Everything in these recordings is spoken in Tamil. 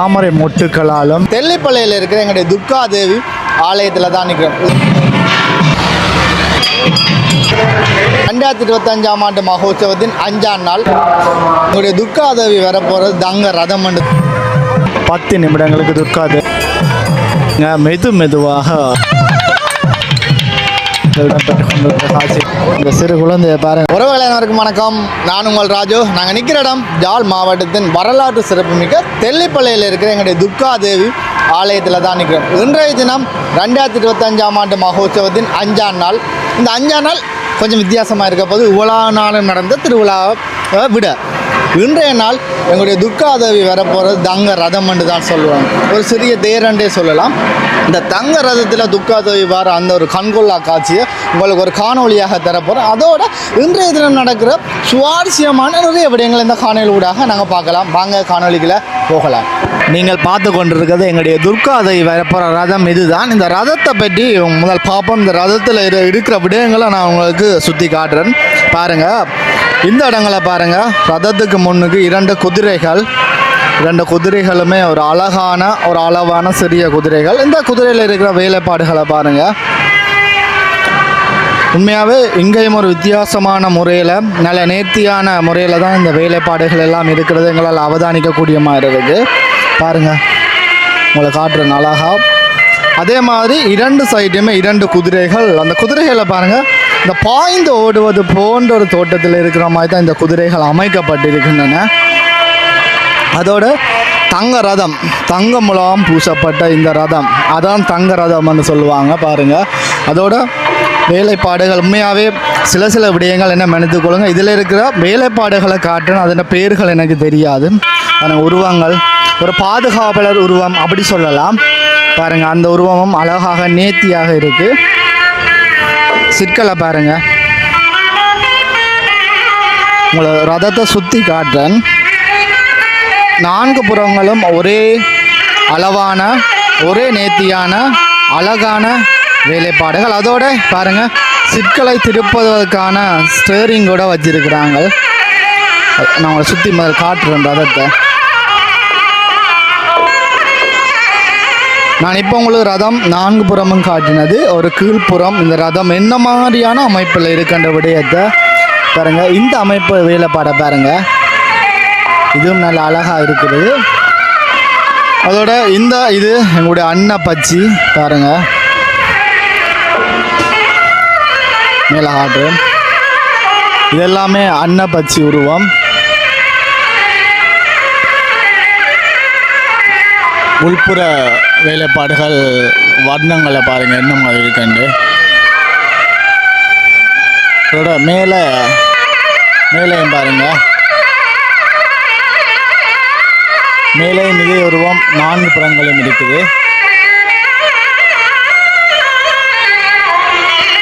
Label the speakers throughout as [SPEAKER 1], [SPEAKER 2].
[SPEAKER 1] தாமரை மொட்டுக்களாலும் தெல்லிப்பள்ளையில் இருக்கிற எங்களுடைய துர்கா தேவி ஆலயத்தில் தான் நிற்கிறோம் ரெண்டாயிரத்தி இருபத்தஞ்சாம் ஆண்டு மகோத்சவத்தின் அஞ்சாம் நாள் எங்களுடைய துர்கா தேவி வரப்போகிறது தங்க ரதம் பத்து நிமிடங்களுக்கு துர்கா தேவி இங்க மெது மெதுவாக. இந்த சிறு குழந்தைய பாருங்க. உறவுகளை அனைவருக்கும் வணக்கம். நான் உங்கள் ராஜு. நாங்கள் நிற்கிற இடம் ஜாழ் மாவட்டத்தின் வரலாற்று சிறப்புமிக்க தெல்லிப்பள்ளையில் இருக்கிற எங்களுடைய துர்கா தேவி ஆலயத்தில் தான் நிற்கிறோம் இன்றைய தினம் ரெண்டாயிரத்தி இருபத்தஞ்சாம் ஆண்டு மகோத்சவத்தின் அஞ்சாம் நாள். இந்த அஞ்சாம் நாள் கொஞ்சம் வித்தியாசமாக இருக்க போது இவ்வளோ நாளும் நடந்த திருவிழாவை விட இன்றைய நாள் எங்களுடைய துர்காதேவி வரப்போகிறது தங்க ரதம் என்று தான் சொல்லுவாங்க. ஒரு சிறிய தேரண்டே சொல்லலாம். இந்த தங்க ரதத்தில் துர்காதேவி வர அந்த ஒரு கண்கொள்ளா காட்சியை உங்களுக்கு ஒரு காணொளியாக தரப்போகிறோம் அதோட இன்றைய தினம் நடக்கிற சுவாரஸ்யமான நிறைய விடயங்கள் இந்த காணொலி ஊடாக நாங்கள் பார்க்கலாம். வாங்க காணொளிகளை போகலாம். நீங்கள் பார்த்து கொண்டிருக்கிறது எங்களுடைய துர்காதேவி வரப்போகிற ரதம் இதுதான். இந்த ரதத்தை பற்றி முதல் பார்ப்போம் இந்த ரதத்தில் இரு- இருக்கிற விடயங்களை நான் உங்களுக்கு சுற்றி காட்டுறேன். பாருங்கள் இந்த இடங்களை பாருங்க. ரதத்துக்கு முன்னுக்கு இரண்டு குதிரைகள். இரண்டு குதிரைகளுமே ஒரு அழகான ஒரு அளவான சிறிய குதிரைகள். இந்த குதிரையில் இருக்கிற வேலைப்பாடுகளை பாருங்க. உண்மையாகவே இங்கேயும் ஒரு வித்தியாசமான முறையில் நல்ல நேர்த்தியான முறையில் தான் இந்த வேலைப்பாடுகள் எல்லாம் இருக்கிறது. எங்களால் அவதானிக்கக்கூடிய மாதிரி இருக்குது பாருங்க. உங்களை காட்டுறேன் அழகா. அதே மாதிரி இரண்டு சைடுமே இரண்டு குதிரைகள். அந்த குதிரைகளை பாருங்கள் இந்த பாய்ந்து ஓடுவது போன்ற ஒரு தோட்டத்தில் இருக்கிற மாதிரி தான் இந்த குதிரைகள் அமைக்கப்பட்டிருக்கின்றன. அதோட தங்க ரதம் தங்க முலாம் பூசப்பட்ட இந்த ரதம் அதான் தங்க ரதம்னு சொல்லுவாங்க பாருங்க. அதோட வேலைப்பாடுகள் உண்மையாகவே சில சில விடயங்கள் என்ன மன்னித்துக்கொள்ளுங்க இதில் இருக்கிற வேலைப்பாடுகளை காட்டணும் அதன் பேர்கள் எனக்கு தெரியாது. அதன் உருவங்கள் ஒரு பாதுகாவலர் உருவம் அப்படி சொல்லலாம். பாருங்கள் அந்த உருவமும் அழகாக நேர்த்தியாக இருக்குது சிற்களை பாருங்க. உங்களை ரதத்தை சுற்றி காட்டுறேன். நான்கு புறங்களும் ஒரே அளவான ஒரே நேர்த்தியான அழகான வேலைப்பாடுகள். அதோட பாருங்க சிற்களை திருப்பதற்கான ஸ்டேரிங் கூட வச்சிருக்கிறாங்க. நான் உங்களை சுற்றி முதல் காட்டுறேன் ரதத்தை. நான் இப்போ உங்களுக்கு ரதம் நான்கு புறமும் காட்டினது. ஒரு கீழ்ப்புறம். இந்த ரதம் என்ன மாதிரியான அமைப்பில் இருக்கின்ற விடயத்தை பாருங்கள் இந்த அமைப்பு வேலைப்பாடை பாருங்கள் இதுவும் நல்ல அழகாக இருக்குது. அதோட இந்த இது எங்களுடைய அன்ன பச்சி பாருங்கள் மேலே காட்டு இது எல்லாமே அன்ன பச்சி உருவம். உள்புற வேலைப்பாடுகள் வர்ணங்களை பாருங்கள் என்ன மாதிரி இருக்குண்டு இதோட மேலே மேலேயும் பாருங்கள் மேலே மிகை உருவம் நான்கு புறங்களும் இருக்குது.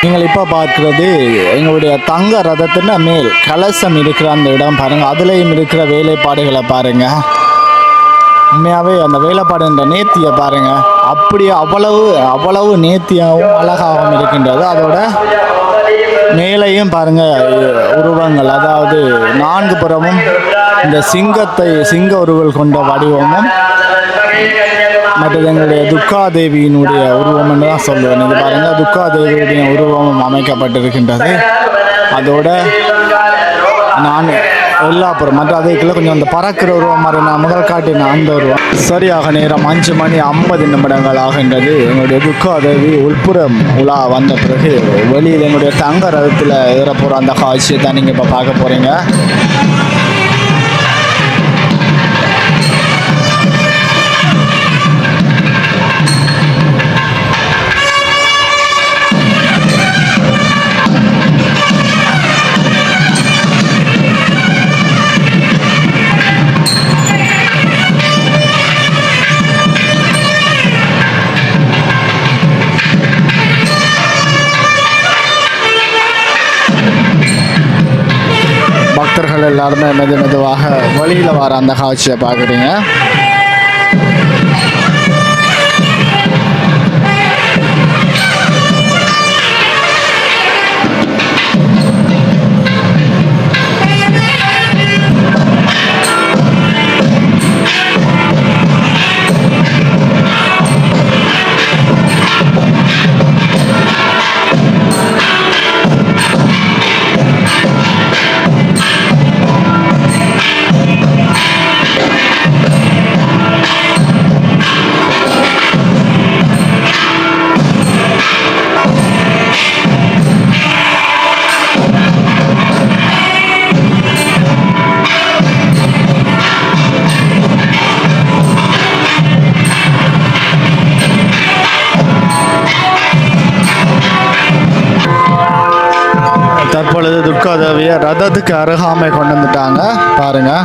[SPEAKER 1] நீங்கள் இப்போ பார்க்குறது எங்களுடைய தங்க ரதத்தின் மேல் கலசம் இருக்கிற அந்த இடம் பாருங்கள் அதுலேயும் இருக்கிற வேலைப்பாடுகளை பாருங்கள் உண்மையாகவே அந்த வேலைப்பாடுன்ற நேர்த்தியை பாருங்க. அப்படியே அவ்வளவு அவ்வளவு நேர்த்தியாகவும் அழகாகவும் இருக்கின்றது. அதோட மேலையும் பாருங்க உருவங்கள். அதாவது நான்கு புறமும் இந்த சிங்கத்தை சிங்க உருவல் கொண்ட வடிவமும் மற்றது எங்களுடைய துர்காதேவியினுடைய உருவம் என்று தான் சொல்லுவேன். இது பாருங்க துர்காதேவியுடைய உருவமும் அமைக்கப்பட்டிருக்கின்றது. அதோட நான் எல்லாப்புறம். மற்ற அதைக்குள்ள கொஞ்சம் அந்த பறக்கிற உருவம் மாதிரி நான் முதல் காட்டின அந்த உருவம். சரியாக நேரம் அஞ்சு மணி ஐம்பது நிமிடங்கள் ஆகின்றது. எங்களுடைய துர்காதேவி உள்புறம் உலா வந்த பிறகு வெளியில் எங்களுடைய தங்க ரதத்தில் ஏற போகிற அந்த காட்சியை தான் நீங்கள் இப்போ பார்க்க போகிறீங்க எல்லாருமே மெது மெதுவாக வழியில் வர அந்த காட்சியை பார்க்குறீங்க. ரதத்துக்கு அருகாமை கொண்டு வந்துட்டாங்க. பாருங்கள்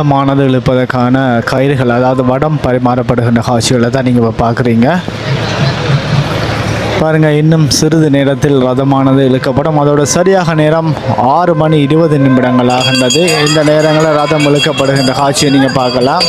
[SPEAKER 1] ரத்தமானது இழுப்பதற்கான கயிறுகள் அதாவது வடம் பரிமாறப்படுகின்ற காட்சிகளை தான் நீங்கள் இப்போ பார்க்குறீங்க பாருங்கள் இன்னும் சிறிது நேரத்தில் ரதமானது இழுக்கப்படும். அதோட சரியாக நேரம் ஆறு மணி இருபது நிமிடங்கள் ஆகின்றது. இந்த நேரங்களில் ரதம் இழுக்கப்படுகின்ற காட்சியை நீங்கள் பார்க்கலாம்.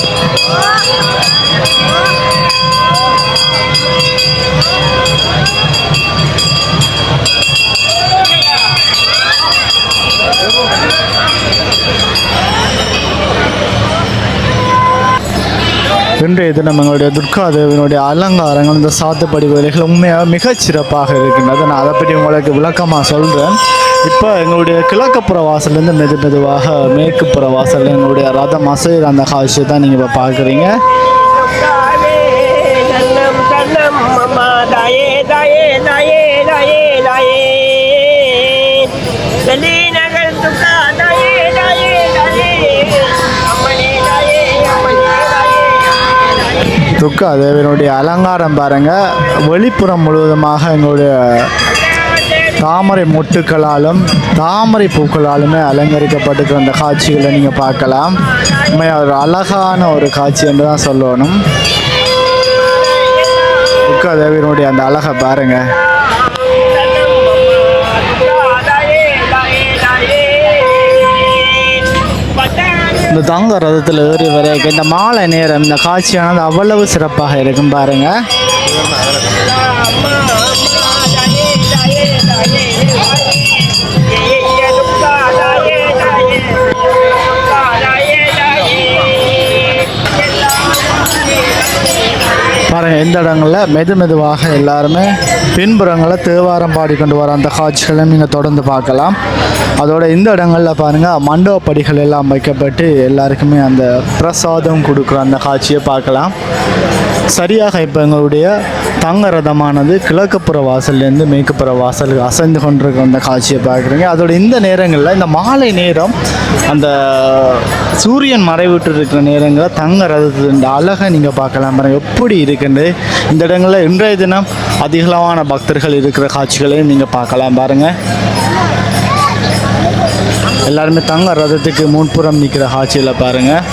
[SPEAKER 1] இன்றைய நம்மளுடைய துர்காதேவனுடைய அலங்காரங்கள் இந்த சாத்துப்படி வேலைகள் உண்மையாக மிகச் சிறப்பாக இருக்கின்றது நான் அதை பற்றி உங்களுக்கு விளக்கமாக சொல்கிறேன் இப்போ எங்களுடைய கிழக்குப்புற வாசல்லேருந்து மெது மெதுவாக மேற்குப்புற வாசல் எங்களுடைய ரதம் அசைகிற அந்த காட்சியை தான் நீங்கள் இப்போ பார்க்குறீங்க.
[SPEAKER 2] தாயே
[SPEAKER 1] துர்கா அலங்காரம் பாருங்கள் வெளிப்புறம் முழுவதுமாக எங்களுடைய தாமரை மொட்டுக்களாலும் தாமரை பூக்களாலுமே அலங்கரிக்கப்பட்டிருக்கிற அந்த காட்சிகளை நீங்கள் பார்க்கலாம். உண்மையாக ஒரு அழகான ஒரு காட்சி என்று தான் சொல்லணும். துர்கா தேவியனுடைய அந்த அழகை பாருங்கள் இந்த தங்க ரதத்தில் ஏறி வரைக்கும் இந்த மாலை நேரம் இந்த காட்சியானது அவ்வளவு சிறப்பாக இருக்கும் பாருங்க பாருங்க எந்த இடங்களில் மெது மெதுவாக எல்லாருமே பின்புறங்களில் தேவாரம் பாடிக்கொண்டு வர அந்த காட்சிகளை நீங்கள் தொடர்ந்து பார்க்கலாம். அதோட இந்த இடங்களில் பாருங்கள் மண்டப படிகள் எல்லாம் வைக்கப்பட்டு எல்லாருக்குமே அந்த பிரசாதம் கொடுக்குற அந்த காட்சியை பார்க்கலாம். சரியாக இப்போ எங்களுடைய தங்க ரதமானது கிழக்குப்புற வாசல்லேருந்து மேற்குப்புற வாசலுக்கு அசைந்து கொண்டிருக்கிற அந்த காட்சியை பார்க்குறீங்க. அதோட இந்த நேரங்களில் இந்த மாலை நேரம் அந்த சூரியன் மறைவிட்டு இருக்கிற நேரங்களில் தங்க ரதத்தின் அழகை நீங்கள் பார்க்கலாம். பாருங்க எப்படி இருக்குன்னு இந்த இடங்களில் இன்றைய தினம் அதிகளவான பக்தர்கள் இருக்கிற காட்சிகளையும் நீங்கள் பார்க்கலாம். பாருங்கள் எல்லாருமே தங்க ரதத்துக்கு முன்புறம் நிற்கிற காட்சியில் பாருங்கள்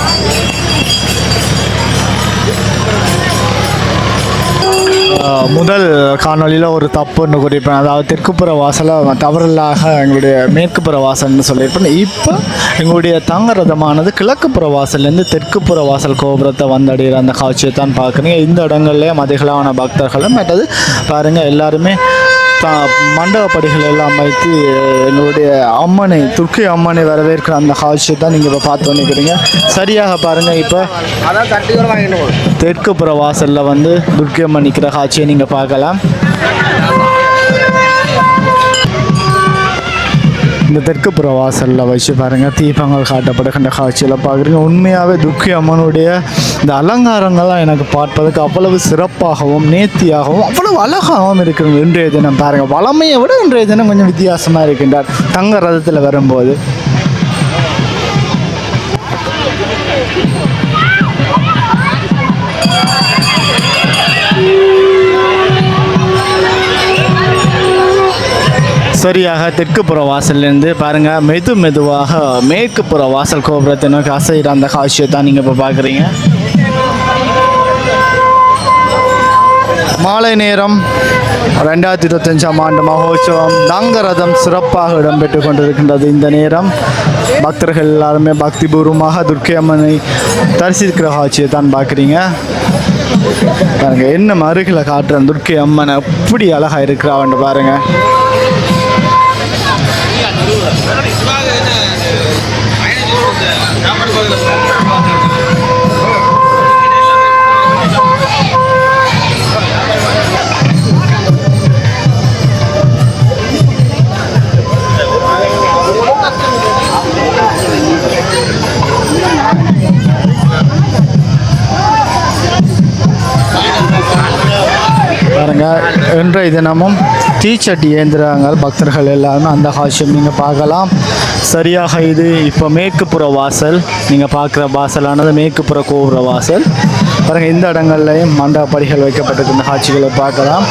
[SPEAKER 1] முதல் காணொளியில் ஒரு தப்புன்னு குறிப்பேன் அதாவது தெற்குப்புற வாசலை தவறலாக எங்களுடைய மேற்குப்புற வாசல்னு சொல்லியிருப்பேன். இப்போ எங்களுடைய தங்கரதமானது கிழக்குப்புற வாசல்லேருந்து தெற்குப்புற வாசல் கோபுரத்தை வந்தடைகிற அந்த காட்சியை தான் பார்க்குறீங்க. இந்த இடங்கள்லேயே மதிகளான பக்தர்களும் மற்றது பாருங்கள் எல்லாருமே மண்டபப்படிகள் எல்லாம் வைத்து எங்களுடைய அம்மனை துர்க்கை அம்மனை வரவேற்கிற அந்த காட்சியை தான் நீங்கள் இப்போ பார்த்து நிற்கிறீங்க சரியாக பாருங்கள் இப்போ
[SPEAKER 2] வாங்கிட்டு
[SPEAKER 1] தெற்குப்புற வாசலில் வந்து துர்க்கை அம்மன் நிற்கிற காட்சியை நீங்கள் பார்க்கலாம். இந்த தெற்குப்புற வாசலில் வச்சு பாருங்கள் தீபங்கள் காட்டப்படுகின்ற காட்சியில் பார்க்குறீங்க. உண்மையாகவே துக்கி அம்மனுடைய இந்த அலங்காரங்கள்லாம் எனக்கு பார்ப்பதற்கு அவ்வளவு சிறப்பாகவும் நேர்த்தியாகவும் அவ்வளவு அழகாகவும் இருக்கிறது. இன்றைய தினம் பாருங்கள் வளமையை விட இன்றைய தினம் கொஞ்சம் வித்தியாசமாக இருக்கின்றார். தங்க ரதத்தில் வரும்போது. சரியாக தெற்கு புற வாசல்லேருந்து பாருங்கள் மெது மெதுவாக மேற்கு புற வாசல் கோபுரத்தை நோக்கி அசைகிற அந்த காட்சியை தான் நீங்கள் இப்போ பார்க்குறீங்க. மாலை நேரம் ரெண்டாயிரத்தி இருபத்தஞ்சாம் ஆண்டு மகோத்சவம் தங்கரதம் சிறப்பாக இடம்பெற்று கொண்டிருக்கின்றது. இந்த நேரம் பக்தர்கள் எல்லாருமே பக்திபூர்வமாக துர்க்கை அம்மனை தரிசிக்கிற காட்சியை தான் பார்க்குறீங்க. பாருங்கள் என்ன அருகில் காட்டுறேன் துர்க்கை அம்மனை எப்படி அழகாக இருக்கிறான்னு பாருங்க. பாருங்க இன்றைய தினமும் தீச்சட்டி ஏந்திரங்கள் பக்தர்கள் எல்லாருமே அந்த காட்சியும் நீங்கள் பார்க்கலாம். சரியாக இது இப்போ மேற்குப்புற வாசல். நீங்கள் பார்க்குற வாசலானது மேற்குப்புற கோபுர வாசல். பாருங்கள் இந்த இடங்கள்லையும் மண்டபப்படிகள் வைக்கப்பட்டிருக்கிற காட்சிகளை பார்க்கலாம்.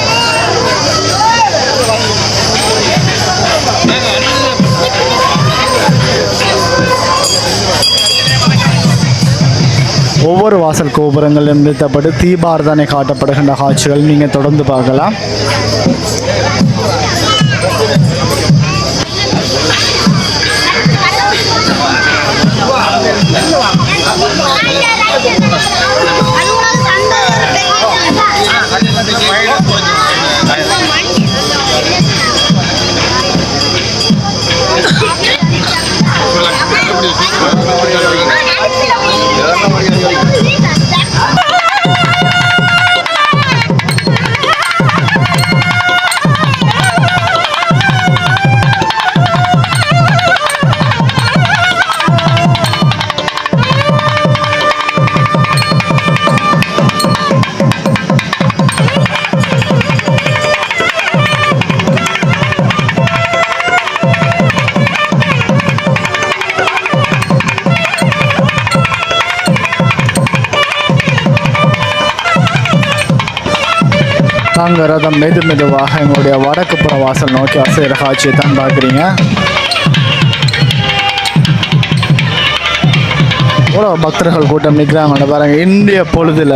[SPEAKER 1] ஒவ்வொரு வாசல் கோபுரங்கள் நிறுத்தப்பட்டு தீபாரதனை காட்டப்படுகின்ற காட்சிகள் நீங்கள் தொடர்ந்து பார்க்கலாம். தாங்க ரதம் மெது மெதுவாக எங்களுடைய வடக்கு புற வாசல் நோக்கி அசைகிற காட்சியை தான் பார்க்குறீங்க. எவ்வளோ பக்தர்கள் கூட்டம் நிற்கிறாங்க பாருங்க. இந்திய பொழுதில்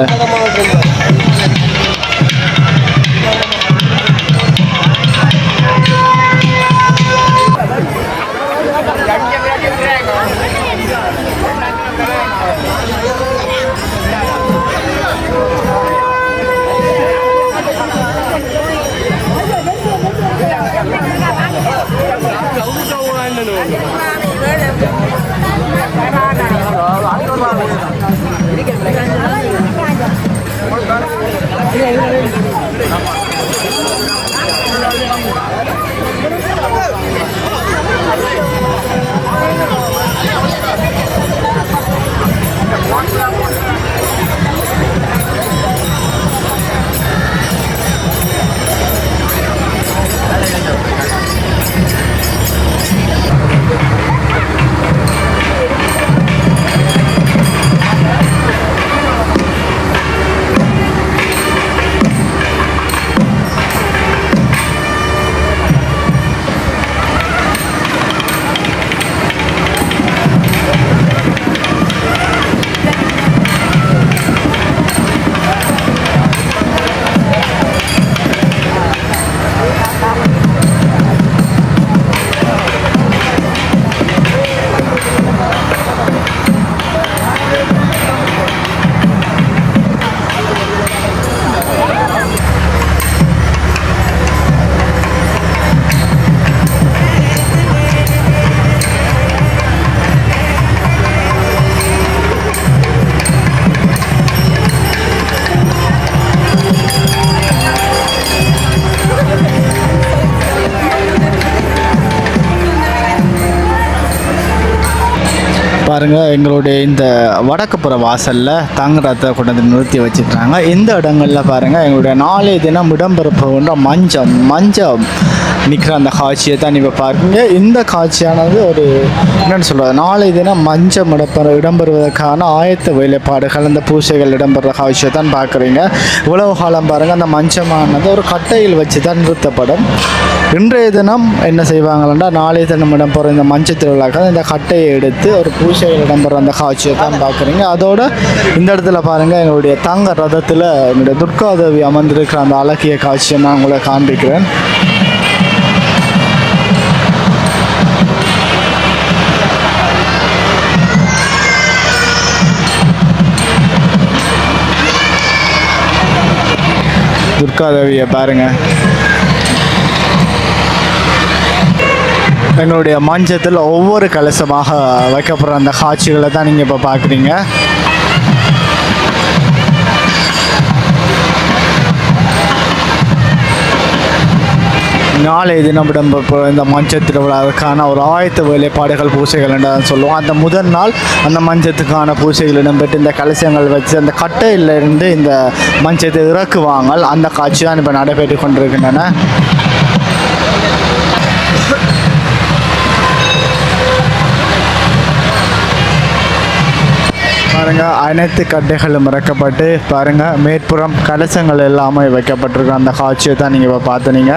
[SPEAKER 1] பாருங்கள் எங்களுடைய இந்த வடக்குப்புற வாசலில் தங்குறத கொண்டு வந்து நிறுத்தி வச்சுக்கிறாங்க இந்த இடங்களில் பாருங்கள் எங்களுடைய நாளைய தினம் இடம்பெறப்போன்ற மஞ்சம் மஞ்சம். நிற்கிற அந்த காட்சியை தான் இப்போ பாருங்க இந்த காட்சியானது ஒரு என்னென்னு சொல்கிறது நாளை தினம் மஞ்சம் இடம்பெற இடம்பெறுவதற்கான ஆயத்த வேலைப்பாடுகள் அந்த பூசைகள் இடம்பெற காட்சியை தான் பார்க்குறீங்க. இவ்வளவு காலம் பாருங்கள் அந்த மஞ்சமானது ஒரு கட்டையில் வச்சு தான் நிறுத்தப்படும். இன்றைய தினம் என்ன செய்வாங்கன்னா நாளைய தினம் இடம்பெற இந்த மஞ்ச திருவிழாக்கள் இந்த கட்டையை எடுத்து ஒரு பூசையில் இடம்பெற அந்த காட்சியை தான் பார்க்குறீங்க. அதோட இந்த இடத்துல பாருங்கள் எங்களுடைய தங்க ரதத்தில் என்னுடைய துர்காதேவி அமர்ந்திருக்கிற அந்த அழகிய காட்சியை நான் உங்களை காண்பிக்கிறேன். துர்காதேவியை பாருங்கள் எங்களுடைய மஞ்சத்தில் ஒவ்வொரு கலசமாக வைக்கப்படுற அந்த காட்சிகளை தான் நீங்கள் இப்போ பார்க்குறீங்க நாளை தினம் இடம்பெற இந்த மஞ்சள் திருவிழாவுக்கான ஒரு ஆயத்த வேலைப்பாடுகள் பூசைகள் என்று சொல்லுவோம். அந்த முதல் நாள் அந்த மஞ்சத்துக்கான பூசைகள் இடம்பெற்று இந்த கலசங்கள் வச்சு அந்த கட்டையிலிருந்து இந்த மஞ்சத்தை இறக்குவாங்க அந்த காட்சி தான் இப்போ நடைபெற்று கொண்டிருக்கின்றன. பாருங்க அனைத்து கட்டைகளும் இறக்கப்பட்டு பாருங்க மேற்புறம் கலசங்கள் எல்லாமே வைக்கப்பட்டிருக்க அந்த காட்சியை தான் நீங்கள் இப்போ பார்த்தனீங்க.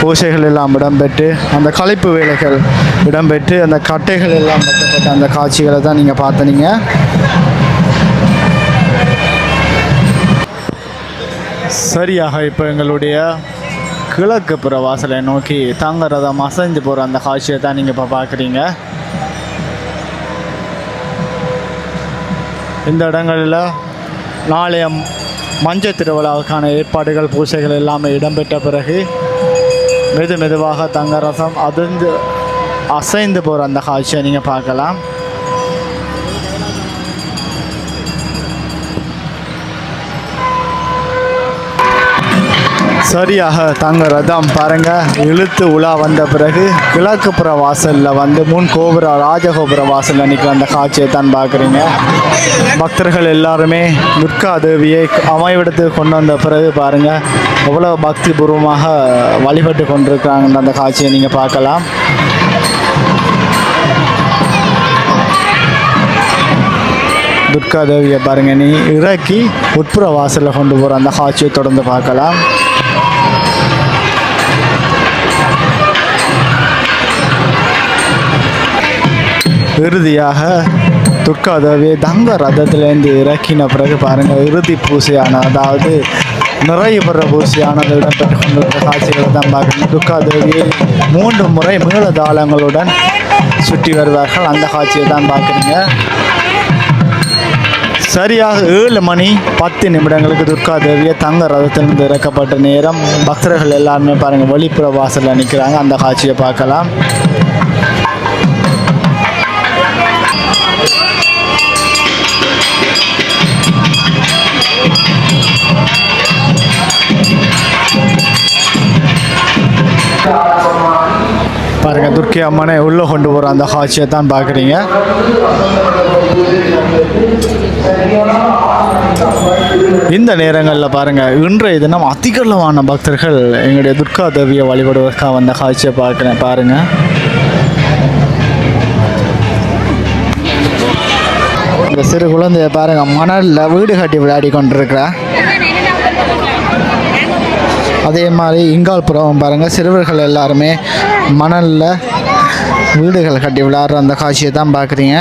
[SPEAKER 1] பூசைகள் எல்லாம் இடம்பெற்று அந்த கலைப்பு வேலைகள் இடம்பெற்று அந்த கட்டைகள் எல்லாம் கட்டப்பட்ட அந்த காட்சிகளை தான் நீங்கள் பார்த்தனீங்க. சரியாக இப்போ எங்களுடைய கிழக்கு புற வாசலை நோக்கி தங்க அசைஞ்சு போகிற அந்த காட்சியை தான் நீங்கள் இப்போ பார்க்குறீங்க. இந்த இடங்களில் நாளைய மஞ்சள் திருவிழாவுக்கான ஏற்பாடுகள் பூசைகள் எல்லாமே இடம்பெற்ற பிறகு மெது மெதுவாக தங்க ரசம் அதிர்ந்து அசைந்து போகிற அந்த காட்சியை நீங்கள் பார்க்கலாம். சரியாக தங்க ரதம் பாருங்க. இழுத்து உலா வந்த பிறகு கிழக்கு புற வாசலில் வந்து முன் கோபுர ராஜகோபுர வாசலில் நிற்கிற அந்த காட்சியை தான் பார்க்குறீங்க. பக்தர்கள் எல்லாருமே துர்கா தேவியை அமைவிடத்துக்கு கொண்டு வந்த பிறகு பாருங்க எவ்வளோ பக்தி பூர்வமாக வழிபட்டு கொண்டிருக்கிறாங்கன்ற அந்த காட்சியை நீங்கள் பார்க்கலாம். துர்கா தேவியை பாருங்க நீ இறக்கி உட்புற வாசலில் கொண்டு போகிற அந்த காட்சியை தொடர்ந்து பார்க்கலாம். இறுதியாக துர்காதேவியை தங்க ரதத்திலேருந்து இறக்கின பிறகு பாருங்கள் இறுதி பூசையான அதாவது நிறைய பெற பூசையானது இடம்பெற்று கொண்டிருக்கிற காட்சிகளை தான் பார்க்கணும். துர்காதேவியை மூன்று முறை மேளதாளங்களுடன் சுற்றி வருவார்கள். அந்த காட்சியை தான் பார்க்குறீங்க. சரியாக ஏழு மணி பத்து நிமிடங்களுக்கு துர்கா தேவியை தங்க ரதத்திலிருந்து இறக்கப்பட்ட நேரம் பக்தர்கள் எல்லாருமே பாருங்கள் வெளிப்புற வாசலில் நிற்கிறாங்க அந்த காட்சியை பார்க்கலாம். பாருங்க துர்க்கி அம்மனை உள்ளே கொண்டு போகிற அந்த காட்சியை தான் பார்க்குறீங்க. இந்த நேரங்களில் பாருங்கள் இன்றைய தினம் அதிகளவான பக்தர்கள் எங்களுடைய துர்கா தேவியை வழிபடுவதற்காக வந்த காட்சியை பார்க்குறேன் பாருங்கள் இந்த சிறு குழந்தைய பாருங்கள் மணலில் வீடு கட்டி விளையாடி கொண்டிருக்கிறேன் அதே மாதிரி இங்கால்புரம் பாருங்கள் சிறுவர்கள் எல்லாருமே மணலில் வீடுகள் கட்டி விளையாடுற அந்த காட்சியை தான் பார்க்குறீங்க.